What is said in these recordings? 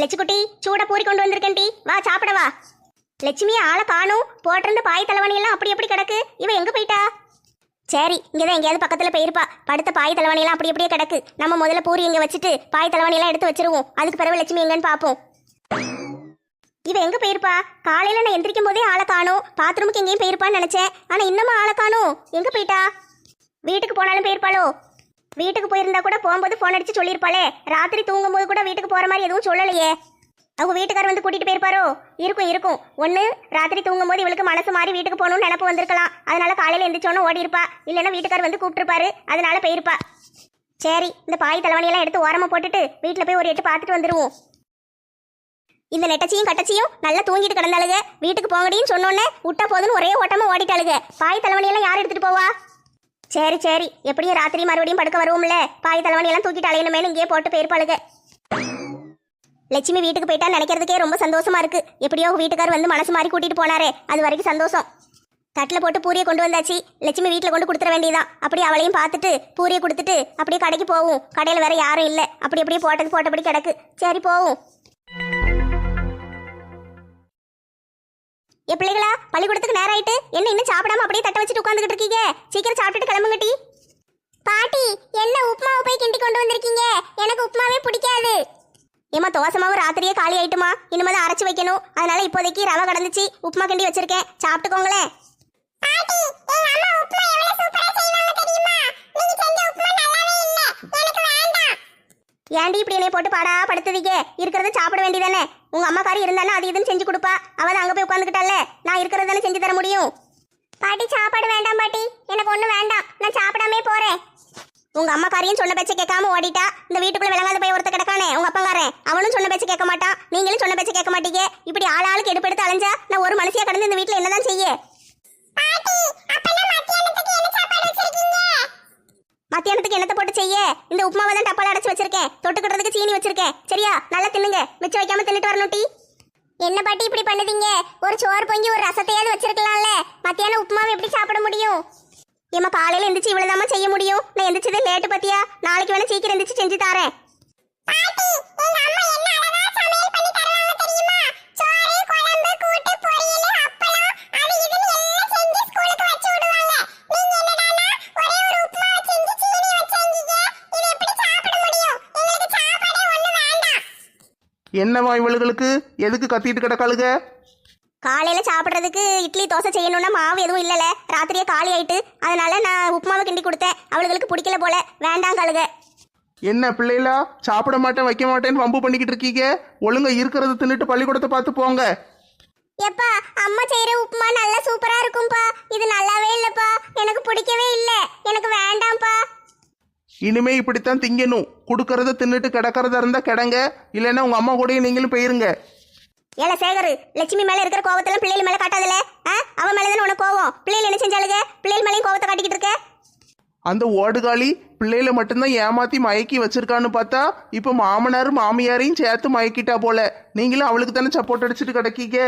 லட்சுக்குட்டி சூட பூரி கொண்டு வந்திருக்கேன் டி. வா சாப்பிட வா. லட்சுமி ஆளை காணும். போட்டிருந்த பாய் தலைவணி எல்லாம் அப்படி எப்படி கிடக்கு? இவ எங்க போயிட்டா? சரி இங்கதான் எங்கேயாவது பக்கத்துல போயிருப்பா. படுத்த பாய் தலைவனையெல்லாம் அப்படி அப்படியே கிடக்கு. நம்ம முதல்ல பூரி இங்க வச்சுட்டு பாய் தலைவணி எடுத்து வச்சிருவோம். அதுக்கு பிறகு லட்சுமி எங்கன்னு பாப்போம் இவ எங்க போயிருப்பா? காலையில நான் எந்திரிக்கும் போதே ஆளை காணும். பாத்ரூமுக்கு எங்கேயும் போயிருப்பான்னு நினைச்சேன். ஆனா இன்னமும் ஆளை காணும். எங்க போயிட்டா? வீட்டுக்கு போனாலும் போயிருப்பாளோ? வீட்டுக்கு போயிருந்தா கூட போகும்போது ஃபோன் அடிச்சு சொல்லியிருப்பாளே. ராத்திரி தூங்கும் போது கூட வீட்டுக்கு போற மாதிரி எதுவும் சொல்லலையே. அவங்க வீட்டுக்காரர் வந்து கூட்டிட்டு போயிருப்பாரோ? இருக்கும் இருக்கும். ஒண்ணு ராத்திரி தூங்கும் போது இவளுக்கு மனசு மாறி வீட்டுக்கு போகணும்னு நினப்பு வந்திருக்கலாம். அதனால காலையில எந்திரிச்சோன்னு ஓடி இருப்பா இல்லைன்னா வீட்டுக்காரர் வந்து கூப்பிட்டுருப்பாரு. அதனால போயிருப்பா. சரி இந்த பாய் தலைவணியெல்லாம் எடுத்து ஓரமா போட்டுட்டு வீட்டுல போய் ஒரு எட்டு பார்த்துட்டு வந்துருவோம். இந்த நெட்டச்சியும் கட்டச்சியும் நல்லா தூங்கிட்டு கிடந்தாளுங்க. வீட்டுக்கு போங்கடின்னு சொன்னோன்னே விட்டா போதுன்னு ஒரே ஓட்டமா ஓடிட்டாளுங்க. பாய் தலைவணியெல்லாம் யார் எடுத்துட்டு போவா? சரி சரி. எப்படியும் ராத்திரி மறுபடியும் படுக்க வருவோம்ல. பாய் தலைவணி எல்லாம் தூக்கிட்டு அலையணுமே இங்கேயே போட்டு போயிருப்பாளுங்க லட்சுமி வீட்டுக்கு போயிட்டா நினைக்கிறதுக்கே ரொம்ப சந்தோஷமா இருக்கு. எப்படியோ வீட்டுக்கார் வந்து மனசு மாதிரி கூட்டிட்டு போனாரே. அது வரைக்கும் சந்தோஷம். தட்டில் போட்டு பூரியை கொண்டு வந்தாச்சு. லட்சுமி வீட்டில் கொண்டு கொடுத்துட வேண்டியதான் அப்படியே அவளையும் பார்த்துட்டு பூரியை கொடுத்துட்டு அப்படியே கடைக்கு போவோம். கடையில் வேற யாரும் இல்லை. அப்படி அப்படியே போட்டது போட்டபடி கிடக்கு. சரி போவோம். ஏ பிள்ளைகளா பள்ளிக்கூடத்துக்கு நேரம் ஆயிட்டு என்ன இன்னும் சாப்பிடாம அப்படியே தட்ட வச்சுட்டு உட்காந்துக்கிட்டு இருக்கீங்க? சீக்கிரம் சாப்பிட்டுட்டு கிளம்புங்க டி பாட்டி என்ன உப்புமாவை போய் கிண்டி கொண்டு வந்திருக்கீங்க? எனக்கு உப்புமாவே பிடிக்காது. ஏமா தோசமாவு ராத்திரியே காலி ஆயிட்டுமா? இனிமே தான் அரைச்சு வைக்கணும். அதனால இப்போதைக்கு ரவை கடந்துச்சு உப்புமா கிண்டி வச்சிருக்கேன். சாப்பிட்டுக்கோங்களேன். ஏன்டி இப்படி என்னை போட்டு பாடா படுத்துதீங்க? இருக்கிறத சாப்பிட வேண்டியதானே? உங்க அம்மாக்காரி இருந்தாலும் அது இதுன்னு செஞ்சு கொடுப்பா. அவ அங்க போய் உட்காந்துக்கிட்டால நான் இருக்கிறது தானே செஞ்சு தர முடியும்? பாட்டி சாப்பாடு வேண்டாம் பாட்டி. எனக்கு ஒண்ணு வேண்டாம். நான் சாப்பிடாமே போறேன். உங்க அம்மாக்காரியும் சொன்ன பேச்ச கேட்காம ஓடிட்டா இந்த வீட்டுக்குள்ள விளங்காத போய் ஒருத்த கிடக்கானே உங்க அப்பங்காரன் அவனும் சொன்ன பேச்ச கேட்க மாட்டான் நீங்களும் சொன்ன பேச்ச கேட்க மாட்டீங்க. இப்படி ஆள் ஆளுக்கு எடுப்பெடுத்து அலைஞ்சா நான் ஒரு மனுஷியா கடந்து இந்த வீட்டுல என்னதான் செய்ய? மத்தியானத்துக்கு என்னத்தை போட்டு செய்ய? இந்த உப்புமாவை தான் டப்பால அடைச்சு வச்சிருக்கேன். தொட்டுக்கிறதுக்கு சீனி வச்சிருக்கேன். சரியா? நல்லா தின்னுங்க. மிச்சம் வைக்காம தின்னுட்டு வரணும் டீ. என்ன பாட்டி இப்படி பண்ணுதீங்க? ஒரு சோறு பொங்கி ஒரு ரசத்தையாவது வச்சிருக்கலாம்ல. மத்தியானம் உப்புமாவை எப்படி சாப்பிட முடியும்? ஏமா காலையில எந்திரிச்சு இவ்வளவுதாம்மா செய்ய முடியும்? நான் எந்திரிச்சதே லேட்டு பத்தியா? நாளைக்கு வேணா சீக்கிரம் எந்திரிச்சு செஞ்சு தரேன். என்னவா இவளுகளுக்கு எதுக்கு கத்திட்டு கிடக்காளுக? காலையில சாப்பிட்றதுக்கு இட்லி தோசை செய்யணும்னா மாவு எதுவும் இல்லல. ராத்திரியே காலி ஆயிட்டு அதனால நான் உப்புமாவை கிண்டி கொடுத்தேன். அவளுகளுக்கு பிடிக்கல போல. வேண்டாம் கழுக என்ன பிள்ளைகளா சாப்பிட மாட்டேன் வைக்க மாட்டேன்னு வம்பு பண்ணிக்கிட்டு இருக்கீங்க? ஒழுங்கா இருக்கிறத தின்னுட்டு பள்ளிக்கூடத்தை பார்த்து போங்க. எப்பா அம்மா செய்யற உப்புமா நல்லா சூப்பரா இருக்கும்பா. இது நல்லாவே இல்லப்பா. எனக்கு பிடிக்கவே இல்ல. எனக்கு வேண்டாம்ப்பா. இனிமே இப்படித்தான் திங்கணும். கொடுக்கறத தின்னுட்டு கிடக்கறதா இருந்தா கிடங்க. இல்லைன்னா உங்க அம்மா கூடயும் நீங்களும் போயிருங்க. ஏல சேகர் லட்சுமி மேல இருக்கிற கோவத்தெல்லாம் பிள்ளைகள் மேல காட்டாதல? அவன் மேல தானே உனக்கு கோவம்? பிள்ளைகள் என்ன செஞ்சாலுங்க பிள்ளைகள் மேலேயும் கோவத்தை காட்டிக்கிட்டு இருக்க? அந்த ஓடுகாலி பிள்ளைகளை மட்டும்தான் ஏமாத்தி மயக்கி வச்சிருக்கான்னு பார்த்தா இப்போ மாமனார் மாமியாரையும் சேர்த்து மயக்கிட்டா போல. நீங்களும் அவளுக்கு தானே சப்போர்ட் அடிச்சுட்டு கிடக்கீங்க?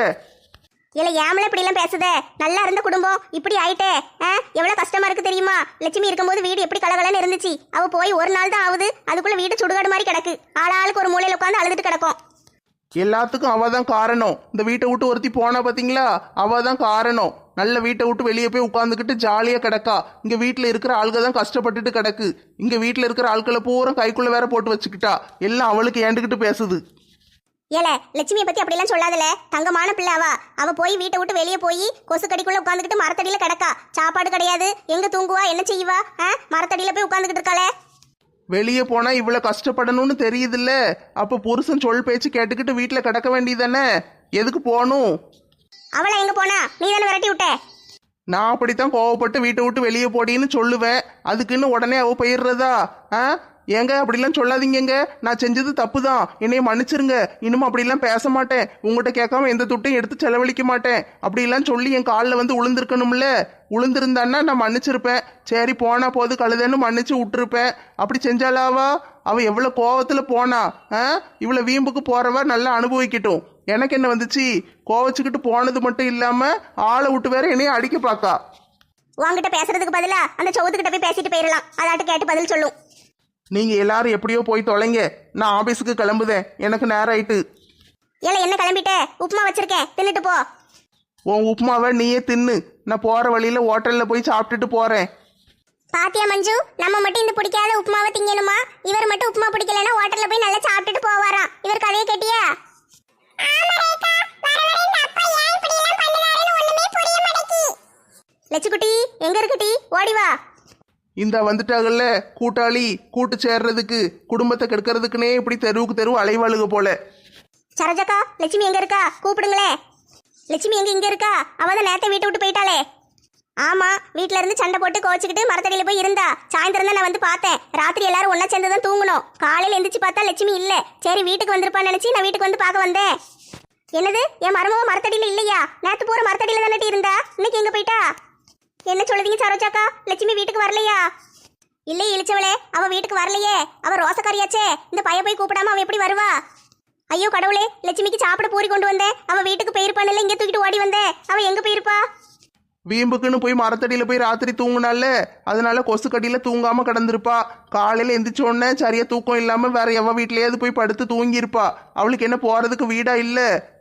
இல்லை ஏமல இப்படிலாம் பேசுத? பேசுதே நல்லா இருந்த குடும்பம் இப்படி ஆயிட்டே. ஆ? எவ்வளோ கஷ்டமா இருக்கு தெரியுமா? லட்சுமி இருக்கும்போது வீடு எப்படி கலகலன்னு இருந்துச்சு. அவ போய் ஒரு நாள் தான் ஆகுது அதுக்குள்ள வீடு சுடுகாடு மாதிரி கிடக்கு. ஆளாளுக்கு ஒரு மூலையில் உட்காந்து அழுதுட்டு கிடக்கும். எல்லாத்துக்கும் அவ தான் காரணம். இந்த வீட்டை விட்டு ஒருத்தி போனா பாத்தீங்களா? அவ தான் காரணம். நல்ல வீட்டை விட்டு வெளியே போய் உட்காந்துக்கிட்டு ஜாலியா கிடக்கா. இங்க வீட்டுல இருக்கிற ஆளுக தான் கஷ்டப்பட்டுட்டு கிடக்கு. இங்க வீட்டுல இருக்கிற ஆட்களை பூரா கைக்குள்ள வேற போட்டு வச்சுக்கிட்டா. எல்லாம் அவளுக்கு ஏண்டுக்கிட்டு பேசுது. ஏல லட்சுமியை பத்தி அப்படிலாம் சொல்லாதல. தங்கமான பிள்ளை அவ அவ போய் வீட்டை விட்டு வெளியே போய் கொசு கடிக்குள்ள உட்காந்துக்கிட்டு மரத்தடியில கிடக்கா. சாப்பாடு கிடையாது. எங்க தூங்குவா? என்ன செய்வா? ஆ? மரத்தடியில போய் உட்காந்துக்கிட்டு இருக்காளே வெளியே போனா இவ்வளவு கஷ்டப்படணும்னு தெரியுதுல்ல. அப்ப புருஷன் சொல் பேச்சு கேட்டுக்கிட்டு வீட்டுல கிடக்க வேண்டியதானே எதுக்கு போகணும்? அவளை எங்க போனா? நீ தானே விரட்டி விட்ட. நான் அப்படித்தான் கோவப்பட்டு வீட்டை விட்டு வெளியே போடின்னு சொல்லுவேன். அதுக்குன்னு உடனே அவ போயிடுறதா? ஆ? ஏங்க அப்படிலாம் சொல்லாதீங்கங்க. நான் செஞ்சது தப்பு தான் என்னைய மன்னிச்சிருங்க. இனிமே அப்படிலாம் பேச மாட்டேன். உங்கள்கிட்ட கேட்காம எந்த துட்டையும் எடுத்து செலவழிக்க மாட்டேன். அப்படிலாம் சொல்லி என் காலில் வந்து உளுந்திருக்கணும்ல. உளுந்திருந்தான்னா நான் மன்னிச்சிருப்பேன். சரி போனா போது கழுதன்னு மன்னிச்சு விட்டுருப்பேன். அப்படி செஞ்சாலாவா? அவன் எவ்வளோ கோவத்தில் போனா ஆ? வீம்புக்கு போறவ நல்லா அனுபவிக்கட்டும். எனக்கு என்ன வந்துச்சு? கோவச்சுக்கிட்டு போனது மட்டும் இல்லாம ஆளை விட்டு வேற என்னைய அடிக்க பார்க்கா. உங்ககிட்ட பேசுறதுக்கு பதிலா அந்த சவுத்துக்கிட்ட போய் பேசிட்டு போயிடலாம் அதாட்டு கேட்டு பதில் சொல்லும். நீங்க எல்லாரும் எப்படியோ போய் தொலைங்க. நான் ஆபீஸுக்கு கிளம்புதேன். எனக்கு நேரம் ஆயிட்டு ஏல என்ன கிளம்பிட்ட? உப்புமா வச்சிருக்கேன். தின்னுட்டு போ. உன் உப்புமாவை நீயே தின்னு. நான் போற வழியில ஹோட்டல்ல போய் சாப்பிட்டுட்டு போறேன். பாத்தியா மஞ்சு? நம்ம மட்டும் இந்த பிடிக்காத உப்புமாவை திங்கணுமா? இவர் மட்டும் உப்புமா பிடிக்கலன்னா ஹோட்டல்ல போய் நல்லா சாப்பிட்டுட்டு போவாராம். இவர் கதையை கேட்டியா? லட்சுக்குட்டி எங்க இருக்குட்டி ஓடி வா. இந்த வந்துட்டாங்கல்ல கூட்டாளி கூட்டு சேர்றதுக்கு குடும்பத்தை கெடுக்கிறதுக்குனே இப்படி தெருவுக்கு தெருவு அலைவாளுக போல. சரோஜக்கா லட்சுமி எங்க இருக்கா? கூப்பிடுங்களே. லட்சுமி எங்க இங்க இருக்கா? அவ தான் நேத்த வீட்டை விட்டு போயிட்டாளே. ஆமா வீட்ல இருந்து சண்டை போட்டு கோச்சிக்கிட்டு மரத்தடியில போய் இருந்தா. சாயந்தரம் தான் நான் வந்து பார்த்தேன். ராத்திரி எல்லாரும் ஒண்ணா சேர்ந்து தான் தூங்கணும் காலையில எந்திரிச்சு பார்த்தா லட்சுமி இல்ல. சரி வீட்டுக்கு வந்திருப்பான்னு நினைச்சு நான் வீட்டுக்கு வந்து பார்க்க வந்தேன். என்னது? என் மரமும் மரத்தடியில இல்லையா? நேத்து பூரா மரத்தடியில தானே இருந்தா? இன்னைக்கு எங்க போயிட்டா? என்ன சொல்லுதீங்க சரோஜாக்கா? லட்சுமி வீட்டுக்கு வரலையா? இல்லை இழிச்சவளே அவ வீட்டுக்கு வரலையே. அவ ரோசக்காரியாச்சே. இந்த பைய போய் கூப்பிடாம அவ எப்படி வருவா? ஐயோ கடவுளே லட்சுமிக்கு சாப்பிட பூரி கொண்டு வந்தேன். அவ வீட்டுக்கு போயிருப்பான்ல இங்க தூக்கிட்டு ஓடி வந்தேன். அவ எங்க போயிருப்பா? வீம்புக்குன்னு போய் மரத்தடியில போய் ராத்திரி தூங்கினால அதனால கொசு கடியில தூங்காம கிடந்திருப்பா. காலையில எந்திரிச்ச உடனே சரியா தூக்கம் இல்லாம வேற எவ வீட்லயாவது போய் படுத்து தூங்கியிருப்பா. அவளுக்கு என்ன போறதுக்கு வீடா இல்லை.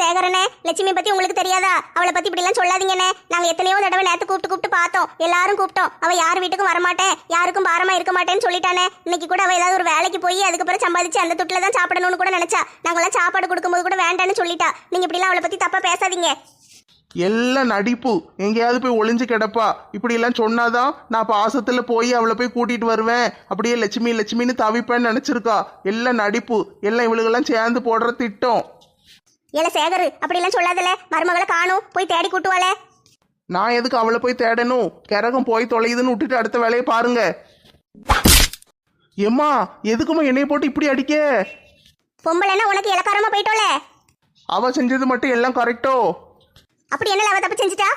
சேகரனே லட்சுமி பத்தி உங்களுக்கு தெரியாதா? அவளை பத்தி இப்படி எல்லாம் சொல்லாதீங்கண்ணே நாங்க எத்தனையோ தடவை நேத்து கூப்பிட்டு கூப்பிட்டு பார்த்தோம். எல்லாரும் கூப்பிட்டோம். அவ யார் வீட்டுக்கும் வரமாட்டேன். யாருக்கும் பாரமா இருக்க மாட்டேன்னு சொல்லிட்டானே. இன்னைக்கு கூட அவ ஏதாவது ஒரு வேலைக்கு போய் அதுக்கப்புறம் சம்பாதிச்சு அந்த துட்டுல தான் சாப்பிடணும்னு கூட நினைச்சா. நாங்கெல்லாம் சாப்பாடு கொடுக்கும்போது கூட வேண்டான்னு சொல்லிட்டா. நீங்க இப்படி எல்லாம் அவளை பத்தி தப்பா பேசாதீங்க. எல்லாம் நடிப்பு. எங்கேயாவது போய் ஒளிஞ்சு கிடப்பா. இப்படி எல்லாம் சொன்னாதான் நான் பாசத்துல போய் அவளை போய் கூட்டிட்டு வருவேன். அப்படியே லட்சுமி லட்சுமின்னு தவிப்பேன்னு நினைச்சிருக்கா. எல்லாம் நடிப்பு. எல்லாம் இவளுக்கெல்லாம் சேர்ந்து போடுற திட்டம். ஏல சேகர் அப்படி எல்லாம் சொல்லாதல. மருமகளை காணும். போய் தேடி கூட்டுவாளே நான் எதுக்கு அவளை போய் தேடணும்? கரகம் போய் தொலையுதுன்னு விட்டுட்டு அடுத்த வேலையை பாருங்க. எம்மா எதுக்குமா என்னைய போட்டு இப்படி அடிக்க? பொம்பளைன்னா உனக்கு இலக்காரமா போயிட்டோல. அவ செஞ்சது மட்டும் எல்லாம் கரெக்டோ அப்படி என்ன அவ தப்பு செஞ்சுட்டா?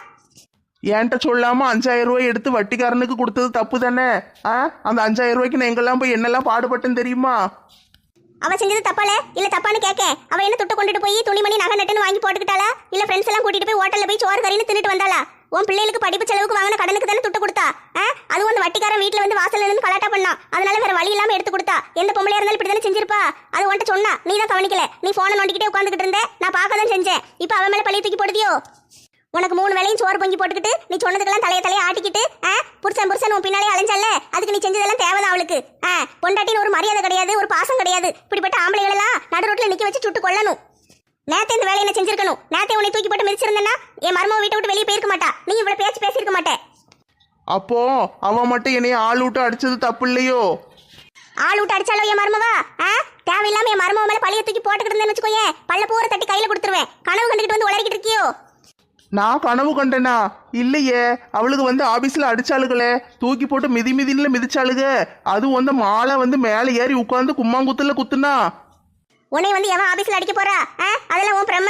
என்கிட்ட சொல்லாம அஞ்சாயிரம் ரூபாய் எடுத்து வட்டிக்காரனுக்கு கொடுத்தது தப்பு தானே? ஆ? அந்த அஞ்சாயிரம் ரூபாய்க்கு நான் எங்கெல்லாம் போய் என்னெல்லாம் பாடுபட்டேன்னு தெரியுமா? அவ செஞ்சது தப்பால? இல்ல தப்பான்னு கேட்க. அவ என்ன துட்டு கொண்டுட்டு போய் துணிமணி நகை நட்டுன்னு வாங்கி போட்டுக்கிட்டாளா? இல்ல ஃப்ரெண்ட்ஸ் எல்லாம் கூட்டிட்டு போய் ஹோட்டல்ல போய் சோறு கறின்னு தின்னுட்டு வந்தாளா? உன் பிள்ளைகளுக்கு படிப்பு செலவுக்கு வாங்கின கடனுக்கு தானே துட்டு கொடுத்தா? அது அதுவும் அந்த வட்டிக்காரன் வீட்ல வந்து வாசல்ல இருந்து கலாட்டா பண்ணான் அதனால வேற வழி இல்லாம எடுத்து கொடுத்தா. எந்த பொம்பளையா இருந்தாலும் இப்படி தானே செஞ்சிருப்பா? அது உன்ட்ட சொன்னா. நீ தான் கவனிக்கல. நீ போனை நோண்டிக்கிட்டே உட்காந்துக்கிட்டு இருந்த. நான் பார்க்க தான் செஞ்சேன். இப்போ அவன் மேல பழைய தூக்கி போடுதியோ? உனக்கு மூணு வேளையும் சோறு பொங்கி போட்டுக்கிட்டு நீ சொன்னதுக்கெல்லாம் தலைய தலைய ஆட்டிக்கிட்டு ஆ? புருஷன் புருஷன் உன் பின்னாலே அலைஞ்சல்ல? அதுக்கு நீ செஞ்சதெல்லாம் தேவைதான் அவளுக்கு. ஆ பொண்டாட்டின்னு ஒரு மரியாதை கிடையாது ஒரு பாசம் கிடையாது. இப்படிப்பட்ட ஆம்பளைகளெல்லாம் நடு ரோட்ல நிக்க வச்சு சுட்டு கொல்லணும். நேத்தே இந்த வேலையை நான் செஞ்சிருக்கணும். நேத்தே உன்னை தூக்கி போட்டு மிதிச்சிருந்தேன்னா என் மருமக வீட்டை விட்டு வெளியே போயிருக்க மாட்டா. நீ இவ்வளவு பேச்சு பேசியிருக்க மாட்டே. அப்போ அவன் மட்டும் என்னைய ஆள் விட்டு அடிச்சது தப்பு இல்லையோ? ஆள் விட்டு அடிச்சாலோ என் மருமவா? ஆ? தேவையில்லாம என் மருமக மேல பழைய தூக்கி போட்டுக்கிட்டு இருந்தேன்னு வச்சுக்கோயேன். பல்ல பூர தட்டி கையில கொடுத்துருவேன். கனவு கண்டுகிட்டு வந்து உளறிக்கிட்டு இருக்கியோ? நான் கனவு கண்டேனா? இல்லையே. அவளுக்கு வந்து ஆபீஸ்ல அடிச்சாளுகளே. தூக்கி போட்டு மிதி மிதின்ல மிதிச்சாளுக. அதுவும் வந்து மாலை வந்து மேலே ஏறி உட்காந்து கும்மாங்குத்துல குத்துனா? உன்னை வந்து எவன் ஆபீஸ்ல அடிக்க போறா? அதெல்லாம் உன் பிரம்ம.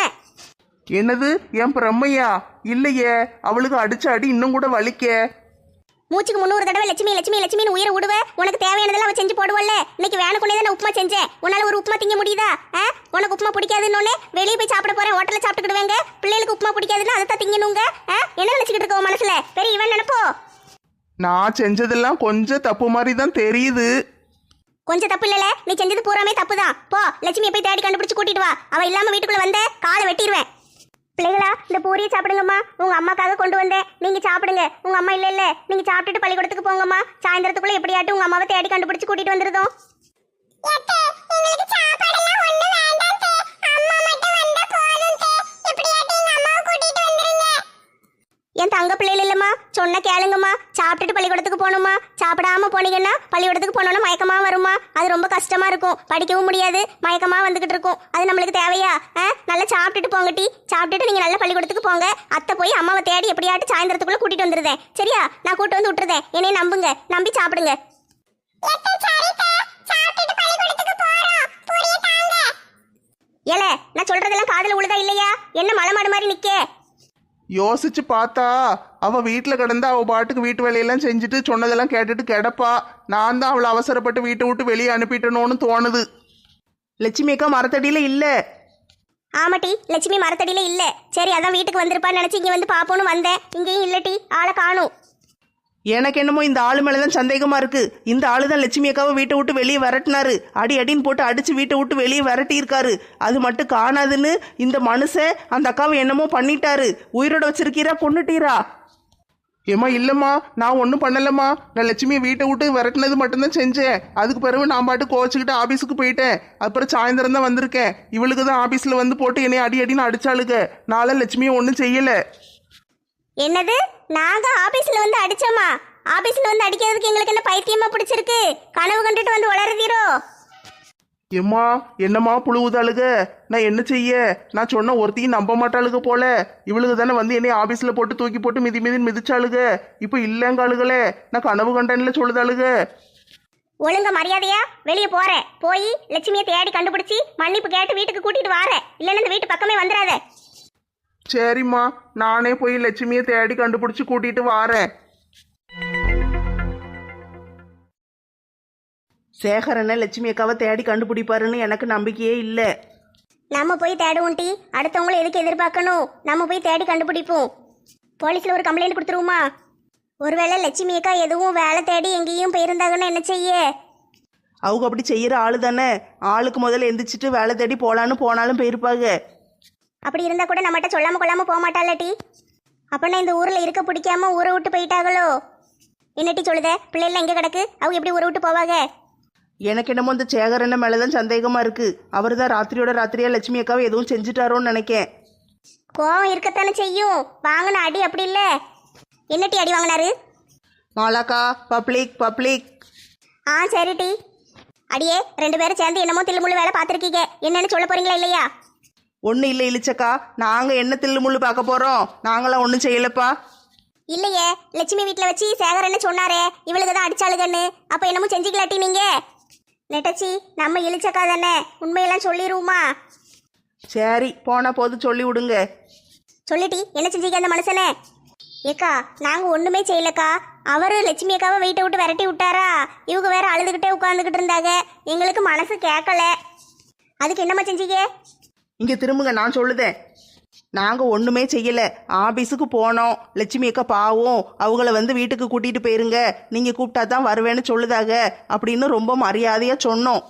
என்னது? என் பிரம்மையா? இல்லையே. அவளுக்கு அடிச்ச அடி இன்னும் கூட வலிக்க. மூச்சுக்கு முந்நூறு தடவை லட்சுமி லட்சுமி லட்சுமின்னு உயிரை விடுவ. உனக்கு தேவையானதெல்லாம் அவன் செஞ்சு போடுவல்ல. இன்னைக்கு வேணுக்குனே தான் உப்புமா செஞ்சேன். உன்னால ஒரு உப்புமா திங்க முடியுதா? ஆ? உனக்கு உப்புமா பிடிக்காதுன்னு வெளியே போய் சாப்பிட போறேன். ஹோட்டல்ல சாப்பிட்டுக்கிடுவேங்க. பிள்ளைகளுக்கு உப்புமா பிடிக்காதுன்னு அதை தான் திங்கணுங்க. ஆ? என்ன நினைச்சுக்கிட்டு இருக்க உன் மனசுல? பெரிய இவன் நினைப்போ? நான் செஞ்சதெல்லாம் கொஞ்சம் தப்பு மாதிரி தான் தெரியுது. கொஞ்சம் தப்பு இல்லல. நீ செஞ்சது பூராமே தப்பு தான் போ லட்சுமியை போய் தேடி கண்டுபிடிச்சு கூட்டிட்டு வா. அவ இல்லாம வீட்டுக்குள்ள வந்த காலை வெட்டிடுவேன் பிள்ளைகளா இந்த பூரியை சாப்பிடுங்கம்மா. உங்க அம்மாக்காக கொண்டு வந்தேன். நீங்க சாப்பிடுங்க. உங்க அம்மா இல்ல இல்ல. நீங்க சாப்பிட்டுட்டு பள்ளிக்கூடத்துக்கு போங்கம்மா. சாயந்தரத்துக்குள்ள எப்படியாட்டும் உங்க அம்மாவை தேடி கண்டுபிடிச்சு கூட்டிட்டு வந்துருதோம். என் தங்க பிள்ளைகள் இல்லைம்மா. சொன்ன கேளுங்கம்மா. சாப்பிட்டுட்டு பள்ளிக்கூடத்துக்கு போகணுமா சாப்பிடாம போனீங்கன்னா பள்ளிக்கூடத்துக்கு போனோன்னா மயக்கமா வருமா அது ரொம்ப கஷ்டமா இருக்கும். படிக்கவும் முடியாது. மயக்கமா வந்துகிட்டு இருக்கும். அது நம்மளுக்கு தேவையா? ஆ? நல்லா சாப்பிட்டுட்டு போங்க டீ. சாப்பிட்டுட்டு நீங்க நல்லா பள்ளிக்கூடத்துக்கு போங்க. அத்தை போய் அம்மாவை தேடி எப்படியாட்டு சாயந்தரத்துக்குள்ள கூட்டிட்டு வந்துருதேன். சரியா? நான் கூட்டு வந்து விட்டுருதேன் என்னைய நம்புங்க. நம்பி சாப்பிடுங்க. ஏல நான் சொல்றதெல்லாம் காதல் உழுதா இல்லையா? என்ன மலை மாடு மாதிரி நிக்கே. யோசிச்சு பார்த்தா அவ வீட்டில் கிடந்தா அவ பாட்டுக்கு வீட்டு வேலையெல்லாம் செஞ்சுட்டு சொன்னதெல்லாம் கேட்டுட்டு கிடப்பா. நான் தான் அவளை அவசரப்பட்டு வீட்டை விட்டு வெளியே அனுப்பிட்டனோன்னு தோணுது. லட்சுமி அக்கா மரத்தடியில இல்ல. ஆமாட்டி லட்சுமி மரத்தடியில இல்ல. சரி அதான் வீட்டுக்கு வந்திருப்பான்னு நினைச்சு இங்க வந்து பாப்போன்னு வந்தேன். இங்கேயும் இல்லட்டி ஆளை காணும். எனக்கு என்னமோ இந்த ஆளு மேலே தான் சந்தேகமா இருக்கு. இந்த ஆளு தான் லட்சுமி அக்காவை வீட்டை விட்டு வெளியே விரட்டினாரு. அடி அடின்னு போட்டு அடிச்சு வீட்டை விட்டு வெளியே விரட்டி இருக்காரு அது மட்டும் காணாதுன்னு இந்த மனுஷன் அந்த அக்காவை என்னமோ பண்ணிட்டாரு. உயிரோட வச்சிருக்கீரா கொண்டுட்டீரா ஏம்மா இல்லைம்மா நான் ஒன்றும் பண்ணலம்மா. நான் லட்சுமியை வீட்டை விட்டு விரட்டினது மட்டும்தான் செஞ்சேன். அதுக்கு பிறகு நான் பாட்டு கோச்சிக்கிட்டு ஆஃபீஸுக்கு போயிட்டேன். அப்புறம் சாயந்தரம் தான் வந்திருக்கேன். இவளுக்கு தான் ஆஃபீஸில் வந்து போட்டு என்னை அடி அடின்னு அடிச்சாளுக்கு நாளை லட்சுமியை ஒன்றும் செய்யலை. என்னது? நாங்க ஆபீஸ்ல வந்து அடிச்சோமா? ஆபீஸ்ல வந்து அடிக்கிறதுக்கு எங்களுக்கு என்ன பைத்தியமா பிடிச்சிருக்கு? கனவு கண்டுட்டு வந்து வளருதீரோ? ஏம்மா என்னம்மா புழுவுதாளுக நான் என்ன செய்ய? நான் சொன்ன ஒருத்தையும் நம்ப மாட்டாளுக போல. இவளுக்கு தானே வந்து என்னை ஆபீஸில் போட்டு தூக்கி போட்டு மிதி மிதின்னு மிதிச்சாளுக இப்போ இல்லைங்காளுகளே நான் கனவு கண்டேன்ல சொல்லுதாளுக ஒழுங்க மரியாதையா? வெளியே போறேன் போய் லட்சுமியை தேடி கண்டுபிடிச்சி மன்னிப்பு கேட்டு வீட்டுக்கு கூட்டிட்டு வாரேன் இல்லைன்னா இந்த வீட்டு பக்கமே வந்துடாத சரிம்மா நானே போய் லட்சுமியை தேடி கண்டுபிடிச்சி கூட்டிட்டு வாரேன். சேகரனை லட்சுமி அக்காவை தேடி கண்டுபிடிப்பாருன்னு எனக்கு நம்பிக்கையே இல்லை. நம்ம போய் தேடுவோம் டி. அடுத்தவங்கள எதுக்கு எதிர்பார்க்கணும்? நம்ம போய் தேடி கண்டுபிடிப்போம். போலீஸ்ல ஒரு கம்ப்ளைண்ட் கொடுத்துருவோமா? ஒருவேளை லட்சுமி அக்கா எதுவும் வேலை தேடி எங்கேயும் போயிருந்தாங்கன்னு என்ன செய்ய? அவங்க அப்படி செய்யற ஆளு தானே ஆளுக்கு முதல்ல எந்திரிச்சிட்டு வேலை தேடி போலான்னு போனாலும் போயிருப்பாங்க. அப்படி இருந்தா கூட நம்மகிட்ட சொல்லாம கொள்ளாம போக மாட்டாள டி. அப்பனா இந்த ஊர்ல இருக்க பிடிக்காம ஊரை விட்டு போயிட்டாங்களோ என்னட்டி சொல்லுத? பிள்ளைகள் எங்க கிடக்கு? அவங்க எப்படி ஊரை விட்டு போவாங்க? எனக்கு என்னமோ இந்த சேகரனை மேலதான் சந்தேகமா இருக்கு. அவர் தான் ராத்திரியோட ராத்திரியா லட்சுமி அக்காவை எதுவும் செஞ்சுட்டாரோன்னு நினைக்கேன். கோவம் இருக்கத்தானே செய்யும்? வாங்கின அடி அப்படி இல்ல. என்னட்டி அடி வாங்கினாரு? மாலாக்கா பப்ளிக் பப்ளிக். ஆ சரி டி. அடியே ரெண்டு பேரும் சேர்ந்து என்னமோ தில்லுமுள்ளு வேலை பார்த்துருக்கீங்க. என்னன்னு சொல்ல போறீங்களா இல்லையா? ஒன்றும் இல்லை இழிச்சக்கா நாங்கள் என்ன தில்லு முள்ளு பார்க்க போகிறோம் நாங்களாம் ஒன்றும் செய்யலப்பா. இல்லையே லட்சுமி வீட்டில் வச்சு சேகர் என்ன சொன்னாரே? இவளுக்கு தான் அடிச்சாளுகன்னு. அப்போ என்னமோ செஞ்சுக்கலாட்டி நீங்க? நெட்டச்சி நம்ம இழிச்சக்கா தானே? உண்மையெல்லாம் சொல்லிடுவோமா சரி போனா போது சொல்லி விடுங்க. சொல்லிட்டி என்ன செஞ்சீங்க அந்த மனுஷனே? ஏக்கா நாங்க ஒண்ணுமே செய்யலக்கா. அவரு லட்சுமி அக்காவை வீட்டை விட்டு விரட்டி விட்டாரா? இவங்க வேற அழுதுகிட்டே உட்காந்துக்கிட்டு இருந்தாங்க. எங்களுக்கு மனசு கேட்கல. அதுக்கு என்னம்மா செஞ்சீங்க? இங்கே திரும்புங்க நான் சொல்லுதேன். நாங்கள் ஒன்றுமே செய்யலை. ஆபீஸுக்கு போனோம். லட்சுமி அக்கா பாவம். அவங்கள வந்து வீட்டுக்கு கூட்டிகிட்டு போயிருங்க. நீங்கள் கூப்பிட்டா தான் வருவேன்னு சொல்லுதாக அப்படின்னு ரொம்ப மரியாதையாக சொன்னோம்.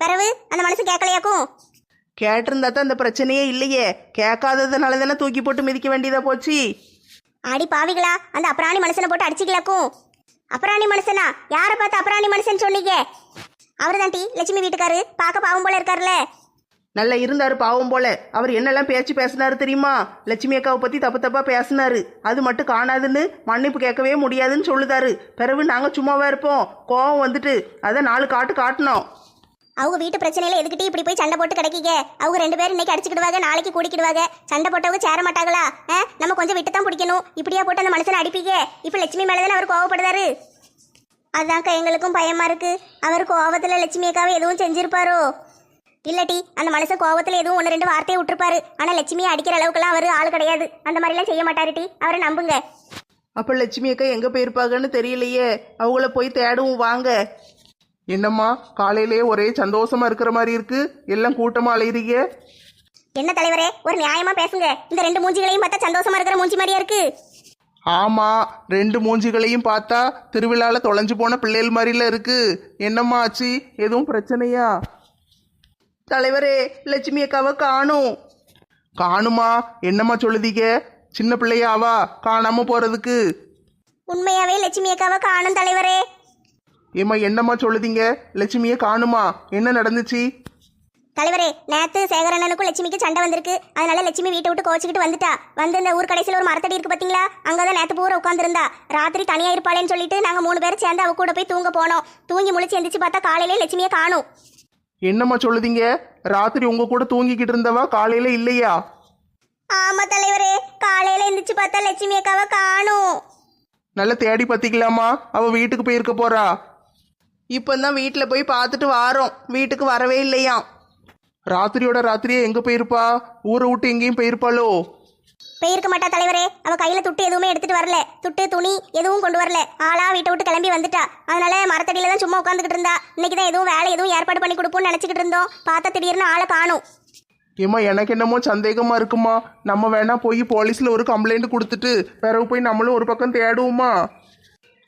பிறவு அந்த மனசு கேட்கலையாக்கும் கேட்டிருந்தா தான் இந்த பிரச்சனையே இல்லையே. கேட்காததுனால தானே தூக்கி போட்டு மிதிக்க வேண்டியதா போச்சு. ஆடி பாவிகளா அந்த அப்ராணி மனுஷனை போட்டு அடிச்சிக்கலாக்கும் அப்ராணி மனுஷனா யாரை பார்த்து அப்ராணி மனுஷன் சொன்னீங்க? அவர் தான் டி லட்சுமி வீட்டுக்காரு. பார்க்க பாவம் போல இருக்காருல்ல நல்லா இருந்தாரு பாவம் போல. அவர் என்னெல்லாம் பேச்சு பேசினாரு தெரியுமா? லட்சுமி அக்காவை பத்தி தப்பு தப்பா பேசினாரு. அது மட்டும் காணாதுன்னு மன்னிப்பு கேட்கவே முடியாதுன்னு சொல்லுதாரு. பிறகு நாங்க சும்மாவா இருப்போம். கோவம் வந்துட்டு. அதை நாலு காட்டு காட்டினோம். அவங்க வீட்டு பிரச்சனையில எதுக்கிட்டே இப்படி போய் சண்டை போட்டு கிடைக்கீங்க? அவங்க ரெண்டு பேரும் இன்னைக்கு அடிச்சுக்கிடுவாங்க நாளைக்கு கூடிக்கிடுவாங்க. சண்டை போட்டவங்க சேர மாட்டாங்களா? நம்ம கொஞ்சம் விட்டு தான் பிடிக்கணும். இப்படியா போட்டு அந்த மனுஷனை அடிப்பீங்க? இப்போ லட்சுமி மேலே தானே அவர் கோவப்படுறாரு அதான்க்கா எங்களுக்கும் பயமா இருக்கு. அவர் கோவத்துல லட்சுமி அக்காவை எதுவும் செஞ்சிருப்பாரோ? இல்லட்டி அந்த மனுஷன் கோவத்துல எதுவும் ஒன்று ரெண்டு வார்த்தையை விட்டுருப்பாரு. ஆனா லட்சுமியை அடிக்கிற அளவுக்குலாம் அவர் ஆள் கிடையாது. அந்த மாதிரிலாம் செய்ய மாட்டாரு டி. அவரை நம்புங்க. அப்ப லட்சுமி அக்கா எங்க போயிருப்பாங்கன்னு தெரியலையே. அவங்கள போய் தேடுவோம் வாங்க. என்னம்மா காலையிலேயே ஒரே சந்தோஷமா இருக்கிற மாதிரி இருக்கு. எல்லாம் கூட்டமா அலையிறீங்க? என்ன தலைவரே ஒரு நியாயமா பேசுங்க. இந்த ரெண்டு மூஞ்சிகளையும் பார்த்தா சந்தோஷமா இருக்கிற மூஞ்சி மாதிரியா இருக்கு? ஆமா ரெண்டு மூஞ்சிகளையும் பார்த்தா திருவிழால தொலைஞ்சு போன பிள்ளைகள் மாதிரில இருக்கு. என்னம்மா ஆச்சு? எதுவும் பிரச்சனையா? தலைவரே லட்சுமி அக்காவை காணும். காணுமா? என்னம்மா சொல்லுதீங்க? சின்ன பிள்ளையாவா காணாம போறதுக்கு. உண்மையாவே லட்சுமி அக்காவை காணும் தலைவரே. ஏம்மா என்னம்மா சொல்லுதீங்க? லட்சுமியை காணுமா? என்ன நடந்துச்சு? தலைவரே நேத்து சேகரண்ணனுக்கும் லட்சுமிக்கு சண்டை வந்திருக்கு. அதனால லட்சுமி வீட்டை விட்டு கோச்சிக்கிட்டு வந்துட்டா. வந்து இந்த ஊர் கடைசியில் ஒரு மரத்தடி இருக்கு பாத்தீங்களா? அங்கதான் நேத்து பூரா உட்காந்துருந்தா ராத்திரி தனியா இருப்பாளேன்னு சொல்லிட்டு நாங்க மூணு பேரும் சேர்ந்து அவ கூட போய் தூங்க போனோம். தூங்கி முழிச்சு எந்திரிச்சு பார்த்தா காலையிலே லட்சுமியை காணும். என்னம்மா சொல்லுதீங்க? ராத்திரி உங்க கூட தூங்கிக்கிட்டு இருந்தவா? காலையில இல்லையா? ஆமா தலைவரே காலையில எந்திரிச்சு பார்த்தா லட்சுமி அக்காவை காணும். நல்லா தேடி பத்திக்கலாமா அவ வீட்டுக்கு போயிருக்க போறா. இப்பதான் வீட்டுல போய் பார்த்துட்டு வாரோம். வீட்டுக்கு வரவே இல்லையாம். ராத்திரியோட ராத்திரியே எங்க போயிருப்பா? ஊரை விட்டு எங்கேயும் போயிருப்பாளோ? போயிருக்க மாட்டா தலைவரே. அவ கையில துட்டு எதுவுமே எடுத்துட்டு வரல. துட்டு துணி எதுவும் கொண்டு வரல. ஆளா வீட்டை விட்டு கிளம்பி வந்துட்டா. அதனால மரத்தடியில தான் சும்மா உட்காந்துக்கிட்டு இருந்தா. இன்னைக்கு தான் எதுவும் வேலை எதுவும் ஏற்பாடு பண்ணி கொடுப்போம்னு நினைச்சுக்கிட்டு இருந்தோம். பார்த்தா திடீர்னு ஆளை காணும். ஏம்மா எனக்கு என்னமோ சந்தேகமா இருக்குமா? நம்ம வேணா போய் போலீஸ்ல ஒரு கம்ப்ளைண்ட் கொடுத்துட்டு பிறகு போய் நம்மளும் ஒரு பக்கம் தேடுவோமா?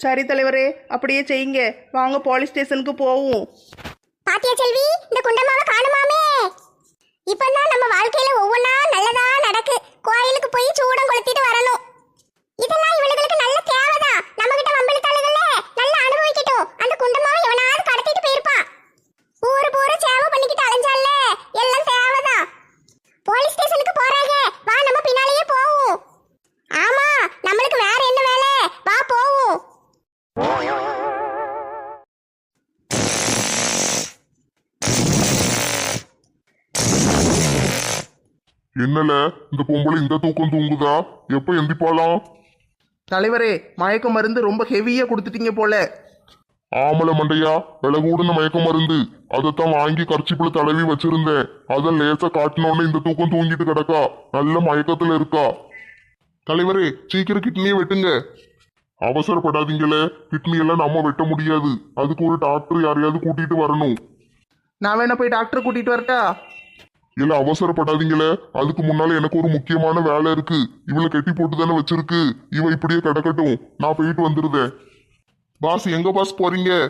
சரி தலைவரே அப்படியே செய்யுங்க. வாங்க போலீஸ் ஸ்டேஷனுக்கு போவோம். பாத்தியா செல்வி இந்த குண்டம்மாவை காணுமாமே இப்பதான் நம்ம வாழ்க்கையில ஒவ்வொன்றா நல்லதா நடக்கு கோயிலுக்கு போய் சூடம் கொளுத்திட்டு வரணும் இதெல்லாம் இவளுகளுக்கு நல்ல தேவைதான் நம்ம கிட்ட வம்பிழுத்தாளுகள்ல நல்லா அனுபவிக்கட்டும் அந்த குண்டம்மாவை எவனாவது கடத்திட்டு போயிருப்பான் ஊரு பூரா சேவை பண்ணிக்கிட்டு அலைஞ்சால எல்லாம் தேவைதான் போலீஸ் ஸ்டேஷனுக்கு போறாங்க வா நம்ம பின்னாலேயே போவோம் ஆமா நம்மளுக்கு வேற என்ன வேலை வா போவோம் என்னல? இந்த பொம்பளை இந்த தூக்கம் தூங்குதா? எப்ப எந்திப்பாலாம் தலைவரே மயக்க மருந்து ரொம்ப ஹெவியா கொடுத்துட்டீங்க போல. ஆமல மண்டையா விலை கூடுன மயக்க மருந்து. அதைத்தான் வாங்கி கர்ச்சிப்புல தடவி வச்சிருந்தேன். அதை லேசா காட்டினோடனே இந்த தூக்கம் தூங்கிட்டு கிடக்கா? நல்ல மயக்கத்துல இருக்கா? தலைவரே சீக்கிரம் கிட்னியை வெட்டுங்க. அவசரப்படாதீங்களே. கிட்னி எல்லாம் நம்ம வெட்ட முடியாது. அதுக்கு ஒரு டாக்டர் யாரையாவது கூட்டிட்டு வரணும். நான் வேணா போய் டாக்டரை கூட்டிட்டு வரட்டா? இல்ல அவசரப்படாதீங்களே. அதுக்கு முன்னால எனக்கு ஒரு முக்கியமான வேலை இருக்கு. இவளை கெட்டி போட்டு தானே வச்சிருக்கு. இவ இப்படியே கிடக்கட்டும். நான் போயிட்டு வந்துருதேன் பாஸ் எங்க பாஸ் போறீங்க?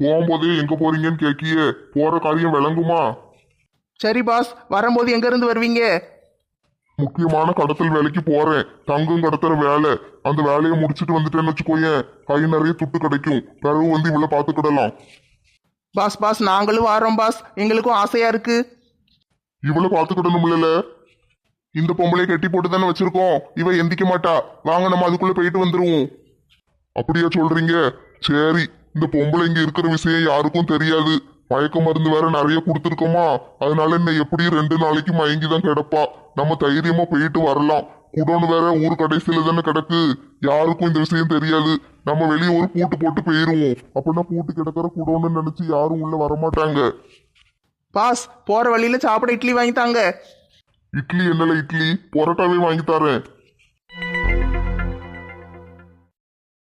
போகும்போதே எங்க போறீங்கன்னு கேக்கியே போற காரியம் விளங்குமா? சரி பாஸ். வரும்போது எங்க இருந்து வருவீங்க? முக்கியமான கடத்தல் வேலைக்கு போறேன். தங்கம் கடத்துற வேலை. அந்த வேலையை முடிச்சிட்டு வந்துட்டேன்னு வச்சுக்கோயேன் கை நிறைய துட்டு கிடைக்கும். பிறகு வந்து இவ்வளவு பாத்துக்கிடலாம் பாஸ் பாஸ். நாங்களும் வாரோம் பாஸ். எங்களுக்கும் ஆசையா இருக்கு. இவ்வளவு பாத்துக்கிடணும்ல இந்த பொம்பளை கட்டி போட்டு தானே வச்சிருக்கோம். இவ எந்திக்க மாட்டா. வாங்க நம்ம அதுக்குள்ள போயிட்டு வந்துருவோம். அப்படியா சொல்றீங்க? சரி இந்த பொம்பளை இங்க இருக்கிற விஷயம் யாருக்கும் தெரியாது. மயக்க மருந்து வேற நிறைய கொடுத்துருக்கோமா. அதனால என்ன எப்படியும் ரெண்டு நாளைக்கு மயங்கி தான் கிடப்பா. நம்ம தைரியமா போயிட்டு வரலாம். குடோன்னு வேற ஊர் கடைசியில தானே கிடக்கு. யாருக்கும் இந்த விஷயம் தெரியாது. நம்ம வெளியே ஒரு பூட்டு போட்டு போயிருவோம். அப்படின்னா பூட்டு கிடக்கிற குடோன்னு நினைச்சு யாரும் உள்ள வரமாட்டாங்க. பாஸ் போற வழியில சாப்பிட இட்லி வாங்கி தாங்க. இட்லி என்னல இட்லி? பொரோட்டாவே வாங்கி தரேன்.